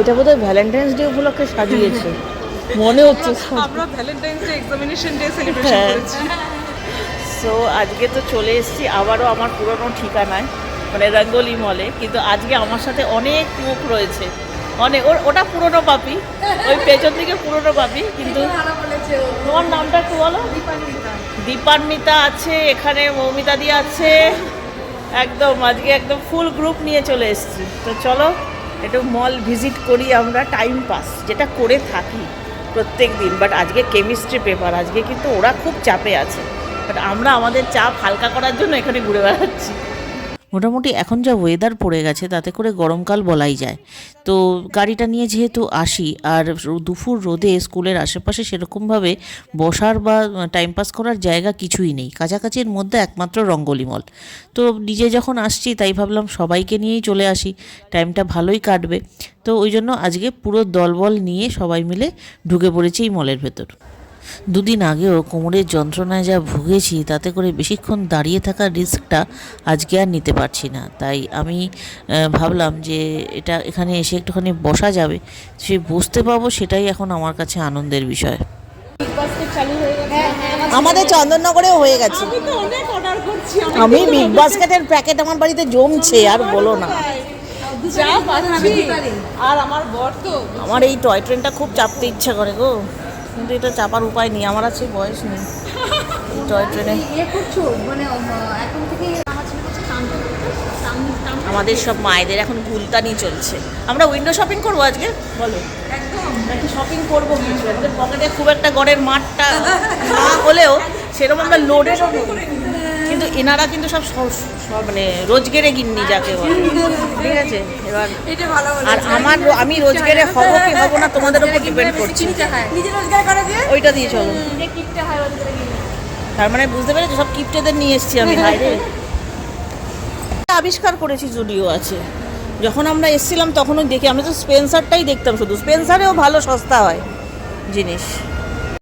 এটা বোধহয় Valentine's day উপলক্ষে সাজিয়েছে। মনে হচ্ছে আমরা Valentine's day examination day celebration. করেছি। সো আজকে তো চলে এসেছি আবারও আমার পুরনো ঠিকানায় মানে রঙ্গোলি মলে কিন্তু আজকে আমার সাথে অনেক মুখ রয়েছে। অনেক ওর ওটা পুরনো পাপি ওই পেছন দিকে পুরনো পাপি কিন্তু তোমার নামটা একটু বলো? দীপান্বিতা। আছে এখানে মৌমিতা দি আছে। একদম আজকে একদম ফুল গ্রুপ নিয়ে চলে এসেছি। তো চলো একটু মল ভিজিট করি আমরা টাইম পাস যেটা করে থাকি প্রত্যেক দিন। বাট আজকে কেমিস্ট্রি পেপার আজকে কিন্তু ওরা খুব চাপে আছে। বাট আমরা আমাদের চাপ হালকা করার জন্য এখানে ঘুরে বেড়াচ্ছি। মোটামুটি এখন যা ওয়েদার পড়ে গেছে, তাতে করে গরমকাল বলাই যায়। তো গাড়িটা নিয়ে যেহেতু আসি, আর দুপুর রোদে স্কুলের আশেপাশে সেরকমভাবে বসার বা টাইম পাস করার জায়গা কিছুই নেই। কাছাকাছির মধ্যে একমাত্র রঙ্গলি মল তো নিজে যখন আসছি, তাই ভাবলাম সবাইকে নিয়েই চলে আসি। টাইমটা ভালোই কাটবে। তো ওই জন্য আজকে পুরো দলবল নিয়ে সবাই মিলে ঢুকে পড়েছি এই মলের ভেতর। দুদিন আগেও কোমরের যন্ত্রণায় যা ভুগেছি তাতে করে বেশিক্ষণ দাঁড়িয়ে থাকার রিস্কটা আজকে আর নিতে পারছি না। তাই আমি আহ, ভাবলাম যে এটা এখানে এসে একটুখানি বসা যাবে। সে বসতে পাবো সেটাই এখন আমার কাছে আনন্দের বিষয়। আমাদের চন্দননগরেও হয়ে গেছে। আমি বিগ বাস্কেটের প্যাকেট আমার বাড়িতে জমছে আর বলো না। আর আমার বর তো আমার এই টয় ট্রেনটা খুব চাপতে ইচ্ছা করে গো। কিন্তু এটা চাপার উপায় নেই আমার আছে বয়স নেই। টয় ট্রেনে। মানে আমাদের সব মায়েদের এখন গুলতানি চলছে। আমরা উইন্ডো শপিং করব আজকে? বলো। একদম। নাকি শপিং করব কিছু? পকেটে খুব একটা গড়ের মাঠটা না হলেও সেরকম আমরা লোডে কিন্তু এনারা কিন্তু সব সব মানে রোজগেরে গিন্নি যাকে বলে। ঠিক আছে? এবার আর আমার আমি রোজগেরে হব কি হব না তোমাদের ডিপেন্ড করছে। নিজে রোজগার করে দিয়ে ওইটা দিয়ে চলো। যে কিপটা হয় ওদের তার মানে বুঝতে পেরেছ? সব কিপটেদের নিয়ে এসেছি আমি বাইরে আবিষ্কার করেছি জুডিও আছে। যখন আমরা এসেছিলাম তখনই দেখি আমরা তো স্পেন্সারটাই দেখতাম শুধু। স্পেন্সারেও ভালো সস্তা হয় জিনিস।